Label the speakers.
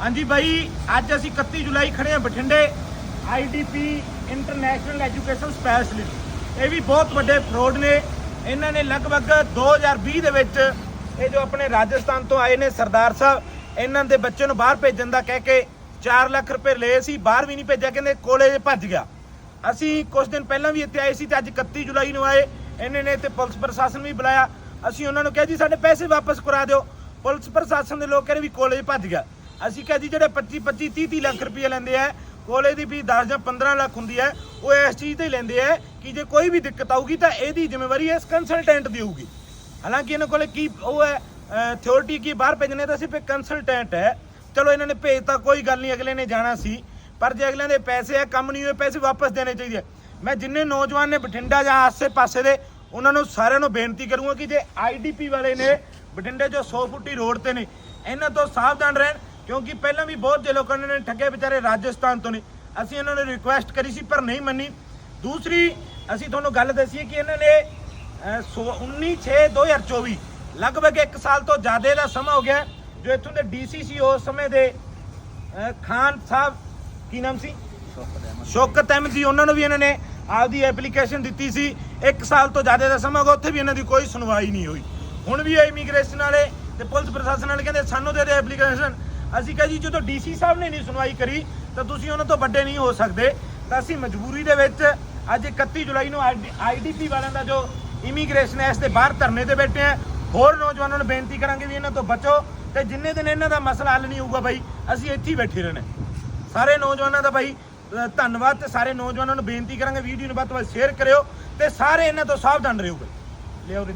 Speaker 1: ਹਾਂਜੀ ਬਾਈ, ਅੱਜ ਅਸੀਂ 31 ਜੁਲਾਈ ਖੜੇ ਹਾਂ ਬਠਿੰਡੇ ਆਈਡੀਪੀ ਇੰਟਰਨੈਸ਼ਨਲ ਐਜੂਕੇਸ਼ਨ ਸਪੈਸ਼ਲਿਸਟ ਇਹ ਵੀ ਬਹੁਤ ਵੱਡੇ ਫਰੋਡ ਨੇ। ਇਹਨਾਂ ਨੇ ਲਗਭਗ 2020 ਦੇ ਵਿੱਚ ਇਹ ਜੋ ਆਪਣੇ ਰਾਜਸਥਾਨ ਤੋਂ ਆਏ ਨੇ ਸਰਦਾਰ ਸਾਹਿਬ, ਇਹਨਾਂ ਦੇ ਬੱਚੇ ਨੂੰ ਬਾਹਰ ਭੇਜਣ ਦਾ ਕਹਿ ਕੇ 4 ਲੱਖ ਰੁਪਏ ਲਏ ਸੀ, ਬਾਹਰ ਵੀ ਨਹੀਂ ਭੇਜਿਆ, ਕਹਿੰਦੇ ਕਾਲਜ ਭੱਜ ਗਿਆ। ਅਸੀਂ ਕੁਝ ਦਿਨ ਪਹਿਲਾਂ ਵੀ ਇੱਥੇ ਆਏ ਸੀ ਤੇ ਅੱਜ 31 ਜੁਲਾਈ ਨੂੰ ਆਏ। ਇਹਨਾਂ ਨੇ ਇੱਥੇ ਪੁਲਿਸ ਪ੍ਰਸ਼ਾਸਨ ਵੀ ਬੁਲਾਇਆ। ਅਸੀਂ ਉਹਨਾਂ ਨੂੰ ਕਿਹਾ ਜੀ, ਸਾਡੇ ਪੈਸੇ ਵਾਪਸ ਕਰਾ ਦਿਓ। ਪੁਲਿਸ ਪ੍ਰਸ਼ਾਸਨ ਦੇ ਲੋਕ ਕਹਿੰਦੇ ਵੀ ਕਾਲਜ ਭੱਜ ਗਿਆ। ਅਸੀਂ ਕਿਹਾ ਜੀ ਜਿਹੜੇ 25 25 30 30 ਲੱਖ ਰੁਪਏ ਲੈਂਦੇ ਆ ਕਾਲਜ ਦੀ ਵੀ 10 ਜਾਂ 15 ਲੱਖ ਹੁੰਦੀ ਹੈ ਉਹ ਇਸ ਚੀਜ਼ ਤੇ ਲੈਂਦੇ ਆ ਕਿ ਜੇ ਕੋਈ ਵੀ ਦਿੱਕਤ ਆਊਗੀ ਤਾਂ ਇਹਦੀ ਜ਼ਿੰਮੇਵਾਰੀ ਇਸ ਕੰਸਲਟੈਂਟ ਦੀ ਹੋਊਗੀ। ਹਾਲਾਂਕਿ ਇਹਨਾਂ ਕੋਲੇ ਕੀ ਉਹ ਹੈ ਥਿਓਰਿਟੀ ਕੀ ਬਾਹਰ ਭੇਜਣੇ ਤਾਂ ਸਿਰਫ ਇੱਕ ਕੰਸਲਟੈਂਟ ਹੈ। ਚਲੋ ਇਹਨਾਂ ਨੇ ਭੇਜਤਾ ਕੋਈ ਗੱਲ ਨਹੀਂ, ਅਗਲੇ ਨੇ ਜਾਣਾ ਸੀ, ਪਰ ਜੇ ਅਗਲਿਆਂ ਦੇ ਪੈਸੇ ਆ, ਕੰਮ ਨਹੀਂ ਹੋਏ, ਪੈਸੇ ਵਾਪਸ ਦੇਣੇ ਚਾਹੀਦੇ ਮੈਂ ਜਿੰਨੇ ਨੌਜਵਾਨ ਨੇ ਬਠਿੰਡਾ ਜਾਂ ਆਸੇ-ਪਾਸੇ ਦੇ, ਉਹਨਾਂ ਨੂੰ ਸਾਰਿਆਂ ਨੂੰ ਬੇਨਤੀ ਕਰੂੰਗਾ ਕਿ ਜੇ ਆਈਡੀਪੀ ਵਾਲੇ ਨੇ ਬਠਿੰਡੇ ਜੋ 100 ਫੁੱਟੀ ਰੋਡ ਤੇ ਨੇ, ਇਹਨਾਂ ਤੋਂ ਸਾਵਧਾਨ ਰਹਿਣ ਕਿਉਂਕਿ ਪਹਿਲਾਂ ਵੀ ਬਹੁਤ ਜੇ ਲੋਕਾਂ ਨੇ ਠੱਗੇ ਵਿਚਾਰੇ ਰਾਜਸਥਾਨ ਤੋਂ ਨੇ। ਅਸੀਂ ਇਹਨਾਂ ਨੂੰ ਰਿਕੁਐਸਟ ਕਰੀ ਸੀ, ਪਰ ਨਹੀਂ ਮੰਨੀ। ਦੂਸਰੀ, ਅਸੀਂ ਤੁਹਾਨੂੰ ਗੱਲ ਦੱਸੀਏ ਕਿ ਇਹਨਾਂ ਨੇ 19/6/2024 ਲਗਭਗ 1 ਸਾਲ ਤੋਂ ਜ਼ਿਆਦਾ ਦਾ ਸਮਾਂ ਹੋ ਗਿਆ, ਜੋ ਇੱਥੋਂ ਦੇ ਡੀਸੀਸੀ ਉਸ ਸਮੇਂ ਦੇ ਖਾਨ ਸਾਹਿਬ, ਕੀ ਨਾਮ ਸੀ? ਸ਼ੌਕਤ ਅਹਿਮਦ ਜੀ, ਉਹਨਾਂ ਨੂੰ ਵੀ ਇਹਨਾਂ ਨੇ ਆਪਦੀ ਐਪਲੀਕੇਸ਼ਨ ਦਿੱਤੀ ਸੀ। 1 ਸਾਲ ਤੋਂ ਜ਼ਿਆਦਾ ਦਾ ਸਮਾਂ ਹੋ ਗਿਆ, ਉੱਥੇ ਵੀ ਇਹਨਾਂ ਦੀ ਕੋਈ ਸੁਣਵਾਈ ਨਹੀਂ ਹੋਈ। ਹੁਣ ਵੀ ਇਹ ਇਮੀਗ੍ਰੇਸ਼ਨ ਵਾਲੇ ਤੇ ਪੁਲਿਸ ਪ੍ਰਸ਼ਾਸਨ ਵਾਲੇ ਕਹਿੰਦੇ, ਸਾਨੂੰ ਦੇ ਦੇ ਐਪਲੀਕੇਸ਼ਨ ਅਸੀਂ ਕਿਹਾ ਜੀ, ਜਦੋਂ ਡੀਸੀ ਸਾਹਿਬ ਨੇ ਨਹੀਂ ਸੁਣਵਾਈ ਕਰੀ, ਤਾਂ ਤੁਸੀਂ ਉਹਨਾਂ ਤੋਂ ਵੱਡੇ ਨਹੀਂ ਹੋ ਸਕਦੇ। ਤਾਂ ਅਸੀਂ ਮਜਬੂਰੀ ਦੇ ਵਿੱਚ ਅੱਜ 31 ਜੁਲਾਈ ਨੂੰ ਆਈਡੀਪੀ ਵਾਲਿਆਂ ਦਾ ਜੋ ਇਮੀਗ੍ਰੇਸ਼ਨ ਹੈ, ਇਸ ਦੇ ਬਾਹਰ ਧਰਨੇ ਤੇ ਬੈਠੇ ਆ। ਹੋਰ ਨੌਜਵਾਨਾਂ ਨੂੰ ਬੇਨਤੀ ਕਰਾਂਗੇ ਵੀ ਇਹਨਾਂ ਤੋਂ ਬਚੋ ਤੇ ਜਿੰਨੇ ਦਿਨ ਇਹਨਾਂ ਦਾ ਮਸਲਾ ਹੱਲ ਨਹੀਂ ਹੋਊਗਾ ਬਾਈ, ਅਸੀਂ ਇੱਥੇ ਹੀ ਬੈਠੇ ਰਹਿਣਾ ਸਾਰੇ ਨੌਜਵਾਨਾਂ ਦਾ ਬਾਈ ਧੰਨਵਾਦ ਤੇ ਸਾਰੇ ਨੌਜਵਾਨਾਂ ਨੂੰ ਬੇਨਤੀ ਕਰਾਂਗੇ, ਵੀਡੀਓ ਨੂੰ ਵੱਧ ਤੋਂ ਵੱਧ ਸ਼ੇਅਰ ਕਰਿਓ ਤੇ ਸਾਰੇ ਇਹਨਾਂ ਤੋਂ ਸਾਵਧਾਨ ਰਹੋ ਬਈ। ਲਿਆਓ ਰੇ